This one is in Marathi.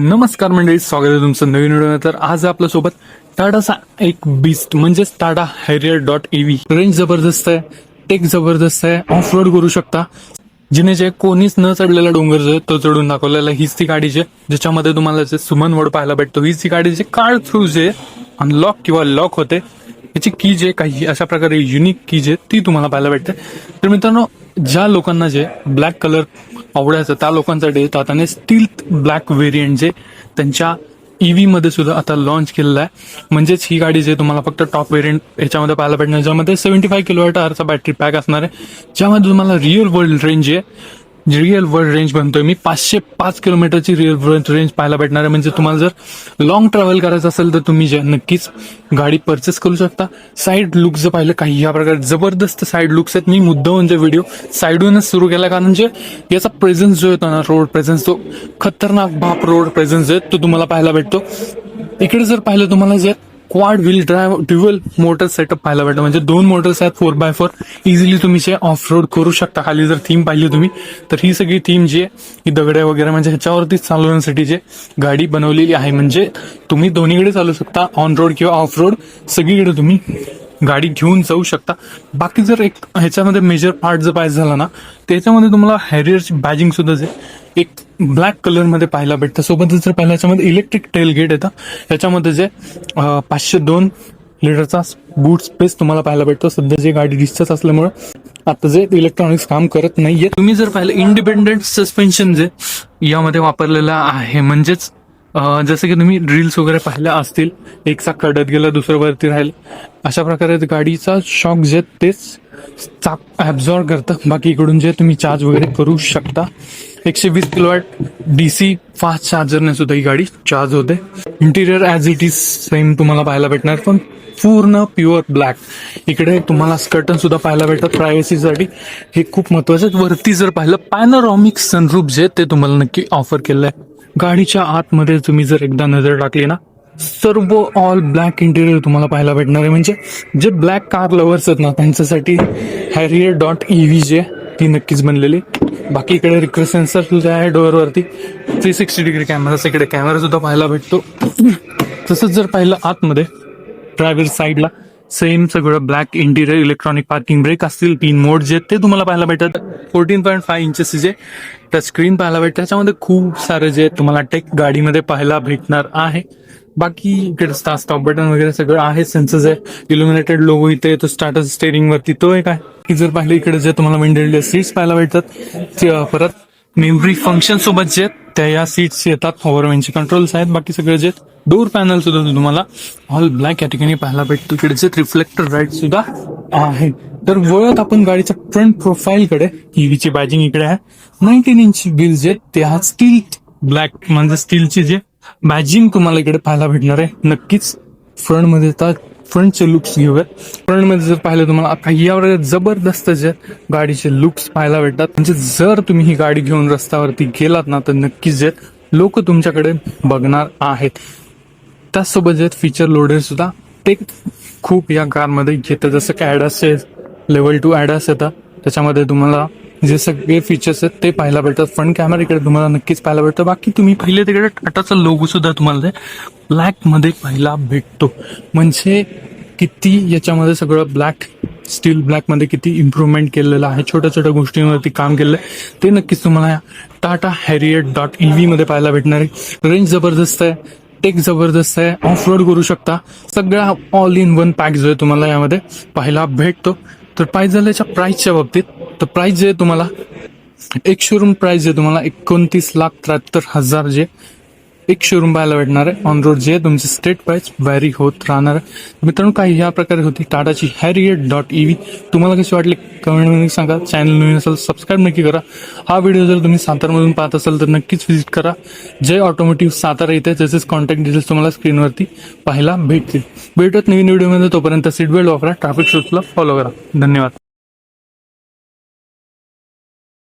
नमस्कार मंडळी स्वागत आहे तुमचं नवीन व्हिडिओ तर आज आपल्यासोबत टाटाचा एक बिस्ट म्हणजेच Tata Harrier dot EV range जबरदस्त आहे टेक जबरदस्त आहे ऑफ रोड करू शकता. जिने जे कोणीच न चढलेला डोंगर जो तो चढून दाखवलेला हीच ती गाडी जे ज्याच्यामध्ये तुम्हाला जे सुमन वड पाहायला भेटतो. हीच ती गाडी जे कार्ड थ्रू जे अनलॉक किंवा लॉक होते याची की जे काही अशा प्रकारे युनिक की जे ती तुम्हाला पाहायला भेटते. तर मित्रांनो ज्या लोकांना जे ब्लॅक कलर आवडायचं त्या लोकांसाठी टाटाने स्टील ब्लॅक व्हेरियंट जे त्यांच्या ईव्ही मध्ये सुद्धा आता लॉन्च केलेला आहे. म्हणजेच ही गाडी जे तुम्हाला फक्त टॉप व्हेरियंट याच्यामध्ये पाहायला भेटणार ज्यामध्ये seventy five kilometre battery pack असणार आहे. ज्यामध्ये तुम्हाला रिअल वर्ल्ड रेंज आहे. रिअल वर्ल्ड रेंज म्हणतोय मी पाचशे पाच किलोमीटरची रिअल वर्ल्ड रेंज पाहायला भेटणार आहे. म्हणजे तुम्हाला जर लॉंग ट्रॅव्हल करायचं असेल तर तुम्ही ज्या नक्कीच गाडी परचेस करू शकता. साईड लुक जर पाहिलं काही या प्रकारे जबरदस्त साईड लुक्स आहेत. मी मुद्दा म्हणजे व्हिडिओ साईडूनच सुरू केला. कारण जे याचा प्रेझेन्स जो येतो ना रोड प्रेझेन्स तो खतरनाक बाप रोड प्रेझेन्स आहे तो तुम्हाला पाहायला भेटतो. इकडे जर पाहिलं तुम्हाला जे quad wheel drive dual motor setup पाहायला भेटतं म्हणजे दोन मोटर्स आहेत फोर बाय फोर इझिली तुम्ही जे ऑफ रोड करू शकता. खाली जर थीम पाहिली तुम्ही तर ही सगळी थीम जी आहे ही दगड्या वगैरे म्हणजे ह्याच्यावरतीच चालवण्यासाठी जे गाडी बनवलेली आहे. म्हणजे तुम्ही दोन्हीकडे चालू शकता ऑन रोड किंवा ऑफ रोड सगळीकडे तुम्ही गाडी घेऊन जाऊ शकता. बाकी जर एक ह्याच्यामध्ये मेजर पार्ट जर पाहिजे झाला ना त्याच्यामध्ये तुम्हाला हॅरियरची बॅजिंग सुद्धा जे एक ब्लॅक कलरमध्ये पाहायला भेटतं. सोबतच जर पाहिलं याच्यामध्ये इलेक्ट्रिक टेल गेट येतं. याच्यामध्ये जे पाचशे दोन लिटरचा बूट स्पेस तुम्हाला पाहायला भेटतो. सध्या जे गाडी डिस्चार्ज असल्यामुळे आता जे इलेक्ट्रॉनिक्स काम करत नाहीये तुम्ही जर पाहिलं इंडिपेंडेंट सस्पेन्शन जे यामध्ये वापरलेलं आहे. म्हणजेच जसं की तुम्ही ड्रिल्स वगैरे पाहिल्या असतील एक चाक कडत गेलं दुसरं वरती राहील. अशा प्रकारे गाडीचा शॉक जे तेच चाक ऍब्झॉर्ब करतं. बाकी इकडून जे तुम्ही चार्ज वगैरे करू शकता. एकशे वीस किलोवॅट डीसी फास्ट चार्जरने सुद्धा ही गाडी चार्ज होते. Interior as it is same तुम्हाला पाहायला भेटणार पण पूर्ण प्युअर ब्लॅक इकडे तुम्हाला स्कर्टन सुद्धा पाहायला भेटतात प्रायव्हसीसाठी हे खूप महत्वाचं आहे. वरती जर पाहिलं पॅनोरॉमिक सनरूप जे ते तुम्हाला नक्की ऑफर केलं आहे गाडीच्या आतमध्ये तुम्ही जर एकदा नजर टाकली ना सर्व ऑल ब्लॅक इंटिरियर तुम्हाला पाहायला भेटणार आहे. म्हणजे जे ब्लॅक कार लवर्स आहेत ना त्यांच्यासाठी Harrier dot E V J ती नक्कीच बनलेली बाकी इकडे रिक्वेस्ट सेन्सर सुद्धा आहे डोअरवरती. थ्री सिक्स्टी डिग्री कॅमेरा इकडे कॅमेरा सुद्धा पाहायला भेटतो. तसंच जर पाहिलं आतमध्ये ड्रायव्हर साईडला सेम सगळं black interior electronic parking brake असतील तीन मोड जे ते तुम्हाला पाहायला भेटतात. फोर्टीन पॉईंट फाय इंचेस जे टच स्क्रीन पाहायला भेटतं त्याच्यामध्ये खूप सारे जे तुम्हाला टेक गाडीमध्ये पाहायला भेटणार आहे. बाकी इकडे स्टार स्टॉप बटन वगैरे सगळं आहे. सेन्सर्स आहे. इल्युमिनेटेड लोगो इथे येतो स्टार्टर स्टेरिंग वरती तो एक आहे. की जर पाहिलं इकडे जे तुम्हाला विंडोज सीट्स पाहायला भेटतात परत मेमरी फंक्शन सोबत जे त्या या सीट्स येतात पॉवरमेनचे कंट्रोल्स आहेत बाकी सगळे जे डोर पॅनल सुद्धा तुम्हाला. ऑल ब्लॅक या ठिकाणी पाहायला भेटतो. इकडे जे रिफ्लेक्टर राईट सुद्धा आहे. तर वळत आपण गाडीच्या फ्रंट प्रोफाईल कडे ईव्हीची बॅजिंग इकडे आहे. नाईन्टीन इंच बिल जे ते हा स्टील ब्लॅक म्हणजे स्टीलचे जे बॅजिंग तुम्हाला इकडे पाहायला भेटणार आहे. नक्कीच फ्रंटमध्ये फ्रंटचे लुक्स घेऊयात. फ्रंटमध्ये जर पाहिलं तुम्हाला काही यावर जबरदस्त जे गाडीचे लुक्स पाहायला भेटतात म्हणजे जर तुम्ही ही गाडी घेऊन रस्त्यावरती गेलात ना तर नक्कीच जे लोक तुमच्याकडे बघणार आहेत. त्याचसोबत जे फीचर लोडेड सुद्धा ते खूप या कारमध्ये घेतं जसं की ॲडासचे लेवल टू ॲडास येतात त्याच्यामध्ये तुम्हाला जे सगळे फीचर्स आहेत ते पाहायला भेटतात. फ्रंट कॅमेरा इकडे तुम्हाला नक्कीच पाहायला भेटतं. बाकी तुम्ही पहिले तिकडे टाटाचा लोगो सुद्धा तुम्हाला ते पाहायला भेटतो. म्हणजे किती याच्यामध्ये सगळं ब्लॅक स्टील ब्लॅकमध्ये किती इम्प्रुव्हमेंट केलेलं आहे छोट्या छोट्या गोष्टींवरती काम केलेलं आहे. ते नक्कीच तुम्हाला टाटा हॅरियट डॉट ई मध्ये पाहायला भेटणार आहे. रेंज जबरदस्त आहे टेक जबरदस्त आहे ऑफ रोड करू शकता. सगळा ऑल इन वन पॅक जो आहे तुम्हाला यामध्ये पाहायला भेटतो. तर पाहिजे झालं याच्या बाबतीत तर प्राइस जे आहे तुम्हाला. एक शोरूम प्राइस आहे तुम्हाला एकोणतीस लाख त्र्याहत्तर हजार जे एक शोरूम पाहायला भेटणार आहे. ऑन रोड जे तुमचे स्टेट प्राइस व्हॅरी होत राहणार आहे. मित्रांनो काही ह्या प्रकारे होती टाटाची हॅरियट डॉट ई व्ही तुम्हाला कशी वाटली? कमेंटमध्ये सांगा. चॅनल नवीन असेल सबस्क्राईब नक्की करा. हा व्हिडिओ जर तुम्ही सातारमधून पाहत असाल तर नक्कीच व्हिजिट करा. जय ऑटोमोटिव्ह सातारा इथे. त्याचेच कॉन्टॅक्ट डिटेल्स तुम्हाला स्क्रीनवरती पाहायला भेटतील. भेटत नवीन व्हिडिओमध्ये तोपर्यंत सीट बेल्ट वापरा. ट्रॅफिक रूल्सला फॉलो करा. धन्यवाद.